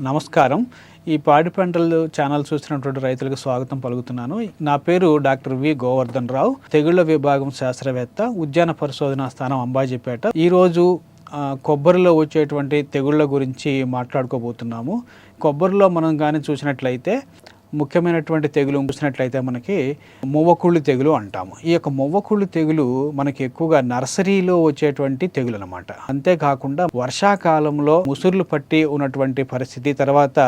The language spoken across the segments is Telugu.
నమస్కారం. ఈ పాడి పంటలు ఛానల్ చూసినటువంటి రైతులకు స్వాగతం పలుకుతున్నాను. నా పేరు డాక్టర్ వి గోవర్ధన్ రావు. తెగుళ్ళ విభాగం శాస్త్రవేత్త ఉద్యాన పరిశోధనా స్థానం అంబాజీపేట. ఈరోజు కొబ్బరిలో వచ్చేటువంటి తెగుళ్ళ గురించి మాట్లాడుకోబోతున్నాము. కొబ్బరిలో మనం కానీ చూసినట్లయితే ముఖ్యమైనటువంటి తెగులు చూసినట్లయితే మనకి మువ్వకుళ్ళు తెగులు అంటాము. ఈ యొక్క మువ్వకుళ్ళు తెగులు మనకి ఎక్కువగా నర్సరీలో వచ్చేటువంటి తెగులు అనమాట అంతేకాకుండా వర్షాకాలంలో ముసుర్లు పట్టి ఉన్నటువంటి పరిస్థితి తర్వాత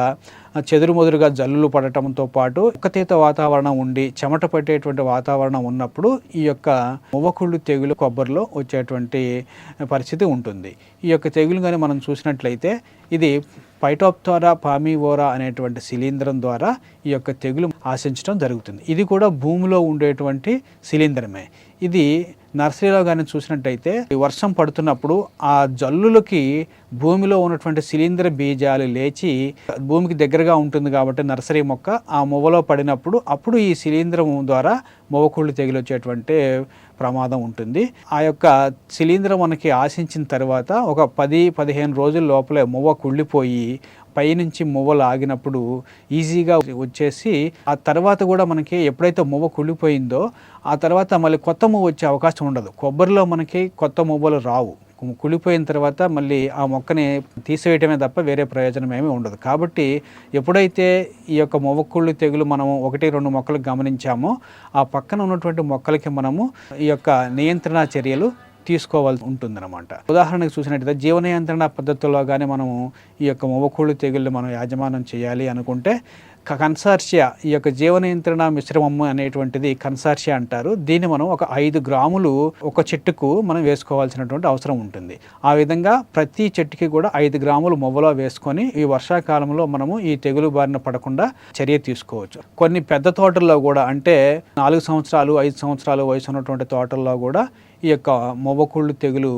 చెదురుమదురుగా జల్లులు పడటంతో పాటు ఒక్కతీత వాతావరణం ఉండి చెమట పట్టేటువంటి వాతావరణం ఉన్నప్పుడు ఈ యొక్క మువ్వకుళ్ళు తెగులు కొబ్బరిలో వచ్చేటువంటి పరిస్థితి ఉంటుంది. ఈ యొక్క తెగులు కానీ మనం చూసినట్లయితే ఇది పైటోప్తోరా పామివోరా అనేటువంటి శిలీంధ్రం ద్వారా ఈ యొక్క తెగులు ఆశించడం జరుగుతుంది. ఇది కూడా భూమిలో ఉండేటువంటి శిలీంధ్రమే ఇది నర్సరీలో కానీ చూసినట్టయితే వర్షం పడుతున్నప్పుడు ఆ జల్లులకి భూమిలో ఉన్నటువంటి శిలీంద్ర బీజాలు లేచి భూమికి దగ్గరగా ఉంటుంది కాబట్టి నర్సరీ మొక్క ఆ మువ్వలో పడినప్పుడు అప్పుడు ఈ శిలీంధ్రం ద్వారా మొవ్వకుళ్ళు తెగులు వచ్చేటువంటి ప్రమాదం ఉంటుంది. ఆ యొక్క శిలీంధ్రం మనకి ఆశించిన తర్వాత ఒక పది పదిహేను రోజుల లోపలే మువ్వ కుళ్ళిపోయి పైనుంచి మువ్వలు ఆగినప్పుడు ఈజీగా వచ్చేసి ఆ తర్వాత కూడా మనకి ఎప్పుడైతే మువ్వ కుళ్ళిపోయిందో ఆ తర్వాత మళ్ళీ కొత్త మువ్వ వచ్చే అవకాశం ఉండదు. కొబ్బరిలో మనకి కొత్త మువ్వలు రావు. కుళ్ళిపోయిన తర్వాత మళ్ళీ ఆ మొక్కని తీసివేయటమే తప్ప వేరే ప్రయోజనం ఏమీ ఉండదు. కాబట్టి ఎప్పుడైతే ఈ యొక్క మొవక్కుళ్ళు తెగులు మనము ఒకటి రెండు మొక్కలు గమనించామో ఆ పక్కన ఉన్నటువంటి మొక్కలకి మనము ఈ యొక్క నియంత్రణ చర్యలు తీసుకోవాల్సి ఉంటుందన్నమాట. ఉదాహరణకు చూసినట్టయితే జీవ నియంత్రణ పద్ధతుల్లో కానీ మనము ఈ యొక్క మొవకూళ్ళు తెగుళ్ళు మనం యాజమానం చేయాలి అనుకుంటే కన్సార్షియా ఈ యొక్క జీవ నియంత్రణ మిశ్రమం అనేటువంటిది కన్సార్షియా అంటారు. దీన్ని మనం ఒక ఐదు గ్రాములు ఒక చెట్టుకు మనం వేసుకోవాల్సినటువంటి అవసరం ఉంటుంది. ఆ విధంగా ప్రతి చెట్టుకి కూడా ఐదు గ్రాములు మొవ్వలో వేసుకొని ఈ వర్షాకాలంలో మనము ఈ తెగులు బారిన పడకుండా చర్య తీసుకోవచ్చు. కొన్ని పెద్ద తోటల్లో కూడా అంటే నాలుగు సంవత్సరాలు ఐదు సంవత్సరాలు వయసు ఉన్నటువంటి తోటల్లో కూడా ఈ యొక్క మొవ్వకుళ్ళు తెగులు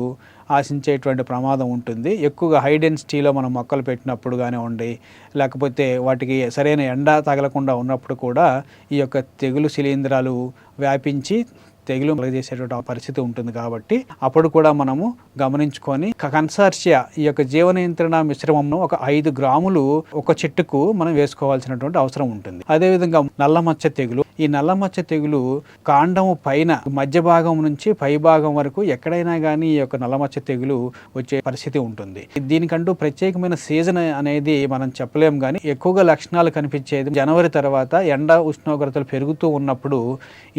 ఆశించేటువంటి ప్రమాదం ఉంటుంది. ఎక్కువగా హై డెన్సిటీలో మనం మొక్కలు పెట్టినప్పుడు కానివ్వండి లేకపోతే వాటికి సరైన ఎండ తగలకుండా ఉన్నప్పుడు కూడా ఈ యొక్క తెగులు శిలీంధ్రాలు వ్యాపించి తెగులు కలగజేసేటువంటి పరిస్థితి ఉంటుంది కాబట్టి అప్పుడు కూడా మనము గమనించుకొని కన్సార్షియా ఈ యొక్క జీవ నియంత్రణ మిశ్రమంను ఒక ఐదు గ్రాములు ఒక చెట్టుకు మనం వేసుకోవాల్సినటువంటి అవసరం ఉంటుంది. అదేవిధంగా నల్ల మచ్చ తెగులు ఈ నల్ల మచ్చ తెగులు కాండము పైన మధ్య భాగం నుంచి పై భాగం వరకు ఎక్కడైనా కానీ ఈ యొక్క నల్ల మచ్చ తెగులు వచ్చే పరిస్థితి ఉంటుంది. దీనికంటూ ప్రత్యేకమైన సీజన్ అనేది మనం చెప్పలేం కానీ ఎక్కువగా లక్షణాలు కనిపించేది జనవరి తర్వాత ఎండ ఉష్ణోగ్రతలు పెరుగుతూ ఉన్నప్పుడు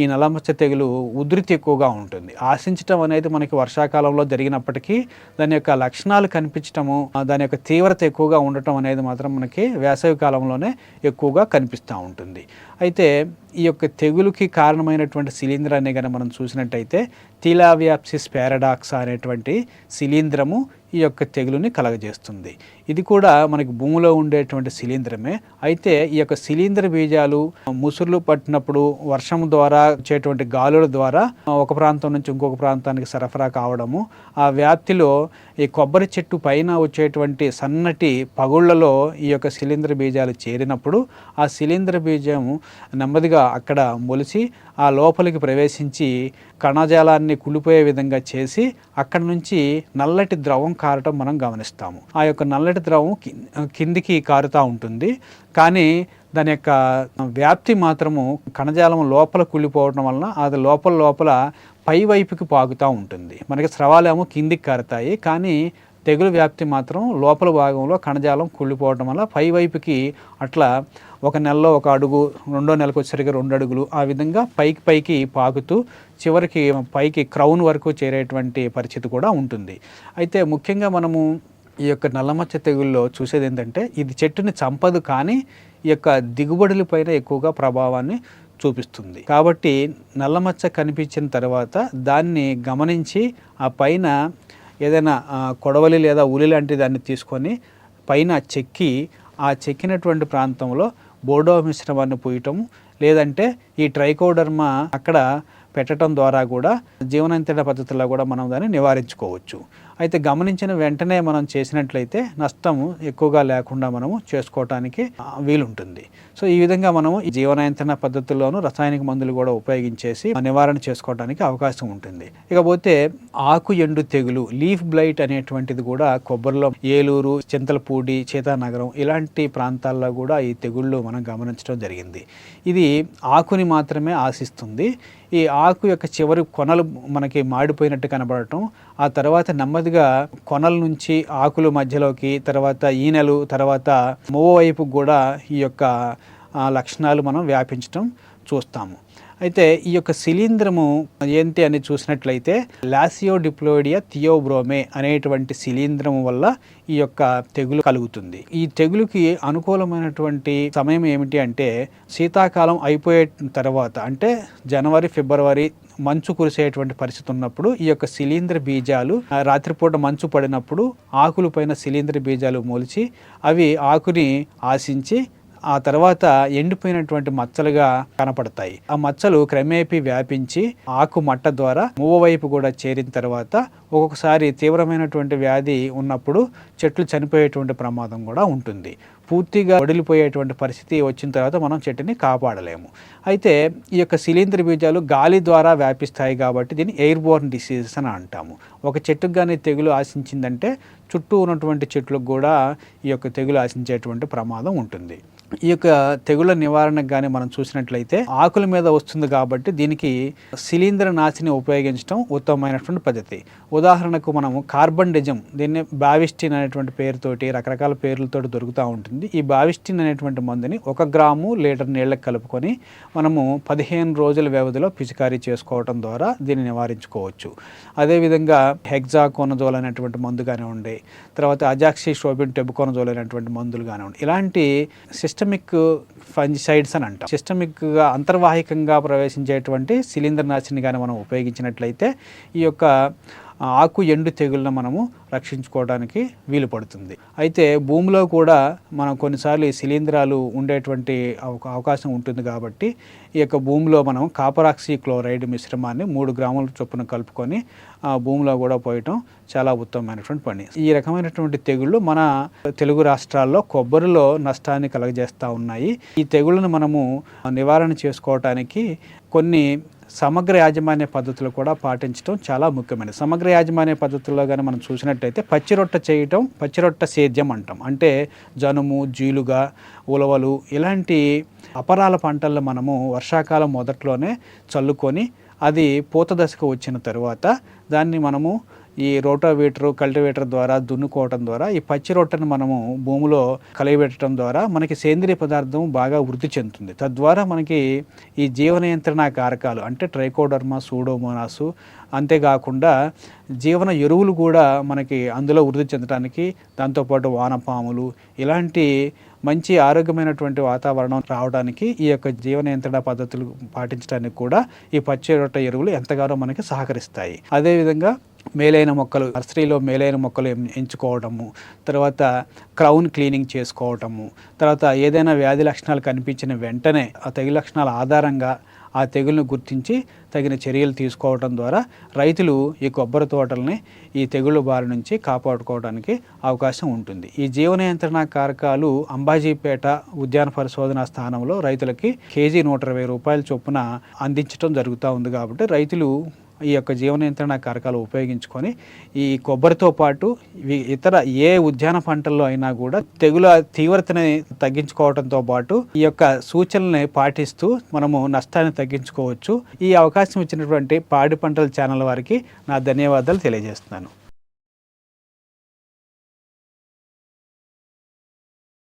ఈ నల్లమచ్చ తెగులు ఉధృతి ఎక్కువగా ఉంటుంది. ఆశించటం అనేది మనకి వర్షాకాలంలో జరిగినప్పటికీ దాని యొక్క లక్షణాలు కనిపించటము దాని యొక్క తీవ్రత ఎక్కువగా ఉండటం అనేది మాత్రం మనకి వేసవి కాలంలోనే ఎక్కువగా కనిపిస్తూ ఉంటుంది. అయితే ఈ యొక్క తెగులుకి కారణమైనటువంటి శిలీంధ్రాన్ని కనుక మనం చూసినట్టయితే టీలావియాప్సిస్ పారాడాక్స్ అనేటువంటి శిలీంధ్రము ఈ యొక్క తెగులుని కలగజేస్తుంది. ఇది కూడా మనకి భూమిలో ఉండేటువంటి శిలీంధ్రమే అయితే ఈ యొక్క శిలీంధ్ర బీజాలు ముసురులు పట్టినప్పుడు వర్షం ద్వారా వచ్చేటువంటి గాలుల ద్వారా ఒక ప్రాంతం నుంచి ఇంకొక ప్రాంతానికి సరఫరా కావడము ఆ వ్యాప్తిలో ఈ కొబ్బరి చెట్టు పైన వచ్చేటువంటి సన్నటి పగుళ్ళలో ఈ యొక్క శిలీంధ్ర బీజాలు చేరినప్పుడు ఆ శిలీంధ్ర బీజం నెమ్మదిగా అక్కడ మొలిచి ఆ లోపలికి ప్రవేశించి కణజాలాన్ని కుళ్ళిపోయే విధంగా చేసి అక్కడ నుంచి నల్లటి ద్రవం కారటం మనం గమనిస్తాము. ఆ యొక్క నల్లటి ద్రవం కిందికి కారుతూ ఉంటుంది. కానీ దాని యొక్క వ్యాప్తి మాత్రము కణజాలం లోపల కుళ్ళిపోవడం వలన అది లోపల లోపల పై వైపుకి పాకుతూ ఉంటుంది. మనకి స్రవాలేమో కిందికి కారుతాయి. కానీ తెగులు వ్యాప్తి మాత్రం లోపల భాగంలో కణజాలం కుళ్ళిపోవడం వల్ల పై వైపుకి అట్లా ఒక నెలలో ఒక అడుగు రెండో నెలకు వచ్చేసరికి రెండు అడుగులు ఆ విధంగా పైకి పైకి పాకుతూ చివరికి పైకి క్రౌన్ వరకు చేరేటువంటి పరిస్థితి కూడా ఉంటుంది. అయితే ముఖ్యంగా మనము ఈ యొక్క నల్లమచ్చ తెగుల్లో చూసేది ఏంటంటే ఇది చెట్టుని చంపదు కానీ ఈ యొక్క దిగుబడుల పైన ఎక్కువగా ప్రభావాన్ని చూపిస్తుంది. కాబట్టి నల్లమచ్చ కనిపించిన తర్వాత దాన్ని గమనించి ఆ పైన ఏదైనా కొడవలి లేదా ఉలి లాంటి దాన్ని తీసుకొని పైన చెక్కి ఆ చెక్కినటువంటి ప్రాంతంలో బోర్డో మిశ్రమాన్ని పూయటం లేదంటే ఈ ట్రైకోడర్మా అక్కడ పెట్టడం ద్వారా కూడా జీవనంతర పద్ధతిలో కూడా మనం దాన్ని నివారించుకోవచ్చు. అయితే గమనించిన వెంటనే మనం చేసినట్లయితే నష్టం ఎక్కువగా లేకుండా మనము చేసుకోవటానికి వీలుంటుంది. సో ఈ విధంగా మనము ఈ జీవనయంత్రణ పద్ధతుల్లోనూ రసాయనిక మందులు కూడా ఉపయోగించేసి నివారణ చేసుకోవడానికి అవకాశం ఉంటుంది. ఇకపోతే ఆకు ఎండు తెగులు లీఫ్ బ్లైట్ అనేటువంటిది కూడా కొబ్బరిలో ఏలూరు చింతలపూడి చీతానగరం ఇలాంటి ప్రాంతాల్లో కూడా ఈ తెగుళ్ళు మనం గమనించడం జరిగింది. ఇది ఆకుని మాత్రమే ఆశిస్తుంది. ఈ ఆకు యొక్క చివరి కొనలు మనకి మాడిపోయినట్టు కనబడటం ఆ తర్వాత నెమ్మదిగా కొనల నుంచి ఆకుల మధ్యలోకి తర్వాత ఈనెలు తర్వాత మూవ వైపు కూడా ఈ యొక్క లక్షణాలు మనం వ్యాపించడం చూస్తాము. అయితే ఈ యొక్క శిలీంధ్రము ఏంటి అని చూసినట్లయితే లాసియో డిప్లోయిడియా థియోబ్రోమే అనేటువంటి శిలీంధ్రము వల్ల ఈ యొక్క తెగులు కలుగుతుంది. ఈ తెగులుకి అనుకూలమైనటువంటి సమయం ఏమిటి అంటే శీతాకాలం అయిపోయే తర్వాత అంటే జనవరి ఫిబ్రవరి మంచు కురిసేటువంటి పరిస్థితి ఉన్నప్పుడు ఈ యొక్క శిలీంద్ర బీజాలు రాత్రిపూట మంచు పడినప్పుడు ఆకుల పైన శిలీంద్ర బీజాలు మొలిచి అవి ఆకుని ఆశించి ఆ తర్వాత ఎండిపోయినటువంటి మచ్చలుగా కనపడతాయి. ఆ మచ్చలు క్రమేపీ వ్యాపించి ఆకు మట్ట ద్వారా మూవ వైపు కూడా చేరిన తర్వాత ఒక్కొక్కసారి తీవ్రమైనటువంటి వ్యాధి ఉన్నప్పుడు చెట్లు చనిపోయేటువంటి ప్రమాదం కూడా ఉంటుంది. పూర్తిగా వడిలిపోయేటువంటి పరిస్థితి వచ్చిన తర్వాత మనం చెట్టుని కాపాడలేము. అయితే ఈ యొక్క శిలీంద్ర బీజాలు గాలి ద్వారా వ్యాపిస్తాయి కాబట్టి దీన్ని ఎయిర్ బోర్న్ డిసీజెస్ అని అంటాము. ఒక చెట్టుకు కానీ తెగులు ఆశించిందంటే చుట్టూ ఉన్నటువంటి చెట్లకు కూడా ఈ యొక్క తెగులు ఆశించేటువంటి ప్రమాదం ఉంటుంది. ఈ యొక్క తెగుళ్ళ నివారణకు కానీ మనం చూసినట్లయితే ఆకుల మీద వస్తుంది కాబట్టి దీనికి శిలీంద్ర నాశిని ఉపయోగించడం ఉత్తమమైనటువంటి పద్ధతి. ఉదాహరణకు మనము కార్బన్ డిజం దీన్ని బావిస్టిన్ అనేటువంటి పేరుతోటి రకరకాల పేర్లతోటి దొరుకుతూ ఉంటుంది. ఈ బావిస్టిన్ అనేటువంటి మందుని ఒక గ్రాము లీటర్ నీళ్ళకి కలుపుకొని మనము పదిహేను రోజుల వ్యవధిలో పిచికారీ చేసుకోవటం ద్వారా దీన్ని నివారించుకోవచ్చు. అదేవిధంగా హెగ్జాకోనజోల్ అనేటువంటి మందు కానివ్వండి తర్వాత అజాక్సి షోబిన్ టెబుకోనజోల్ అనేటువంటి మందులు కానివ్వండి ఇలాంటి సిస్టమిక్ ఫంజిసైడ్స్ అని అంటాం. సిస్టమిక్గా అంతర్వాహికంగా ప్రవేశించేటువంటి శిలీంద్రనాశిని కానీ మనం ఉపయోగించినట్లయితే ఈ యొక్క ఆకు ఎండు తెగులను మనము రక్షించుకోవడానికి వీలు పడుతుంది. అయితే భూమిలో కూడా మనం కొన్నిసార్లు ఈ శిలీంధ్రాలు ఉండేటువంటి అవకాశం ఉంటుంది కాబట్టి ఈ యొక్క భూమిలో మనం కాపరాక్సీ క్లోరైడ్ మిశ్రమాన్ని మూడు గ్రాముల చొప్పున కలుపుకొని ఆ భూమిలో కూడా పోయటం చాలా ఉత్తమమైనటువంటి పని. ఈ రకమైనటువంటి తెగుళ్ళు మన తెలుగు రాష్ట్రాల్లో కొబ్బరిలో నష్టాన్ని కలగజేస్తూ ఉన్నాయి. ఈ తెగుళ్ళను మనము నివారణ చేసుకోవటానికి కొన్ని సమగ్ర యాజమాన్య పద్ధతులు కూడా పాటించడం చాలా ముఖ్యమైనది. సమగ్ర యాజమాన్య పద్ధతుల్లో కానీ మనం చూసినట్టయితే పచ్చిరొట్ట చేయటం పచ్చిరొట్ట సేద్యం అంటాం. అంటే జనుము జీలుగా ఉలవలు ఇలాంటి అపరాల పంటలను మనము వర్షాకాలం మొదట్లోనే చల్లుకొని అది పూత దశకు వచ్చిన తరువాత దాన్ని మనము ఈ రోటావేటర్ కల్టివేటర్ ద్వారా దున్నుకోవటం ద్వారా ఈ పచ్చి రొట్టెను మనము భూమిలో కలియబెట్టడం ద్వారా మనకి సేంద్రియ పదార్థం బాగా వృద్ధి చెందుతుంది. తద్వారా మనకి ఈ జీవ నియంత్రణ కారకాలు అంటే ట్రైకోడర్మా సూడోమోనాసు అంతేకాకుండా జీవన ఎరువులు కూడా మనకి అందులో వృద్ధి చెందడానికి దాంతోపాటు వానపాములు ఇలాంటి మంచి ఆరోగ్యమైనటువంటి వాతావరణం రావడానికి ఈ యొక్క జీవ నియంత్రణ పద్ధతులు పాటించడానికి కూడా ఈ పచ్చి రొట్టె ఎరువులు ఎంతగానో మనకి సహకరిస్తాయి. అదేవిధంగా మేలైన మొక్కలు నర్సరీలో మేలైన మొక్కలు ఎం- ఎంచుకోవడము తర్వాత క్రౌన్ క్లీనింగ్ చేసుకోవటము తర్వాత ఏదైనా వ్యాధి లక్షణాలు కనిపించిన వెంటనే ఆ తెగులు లక్షణాల ఆధారంగా ఆ తెగులను గుర్తించి తగిన చర్యలు తీసుకోవడం ద్వారా రైతులు ఈ కొబ్బరి తోటల్ని ఈ తెగుళ్ళ బారి నుంచి కాపాడుకోవడానికి అవకాశం ఉంటుంది. ఈ జీవ నియంత్రణ కారకాలు అంబాజీపేట ఉద్యాన పరిశోధన స్థానంలో రైతులకి కేజీ నూట ఇరవై రూపాయల చొప్పున అందించడం జరుగుతూ ఉంది కాబట్టి రైతులు ఈ యొక్క జీవ నియంత్రణ కారకాలు ఉపయోగించుకొని ఈ కొబ్బరితో పాటు ఇతర ఏ ఉద్యాన పంటల్లో అయినా కూడా తెగుల తీవ్రతని తగ్గించుకోవడంతో పాటు ఈ యొక్క సూచనల్ని పాటిస్తూ మనము నష్టాన్ని తగ్గించుకోవచ్చు. ఈ అవకాశం ఇచ్చినటువంటి పాడి పంటల ఛానల్ వారికి నా ధన్యవాదాలు తెలియజేస్తున్నాను.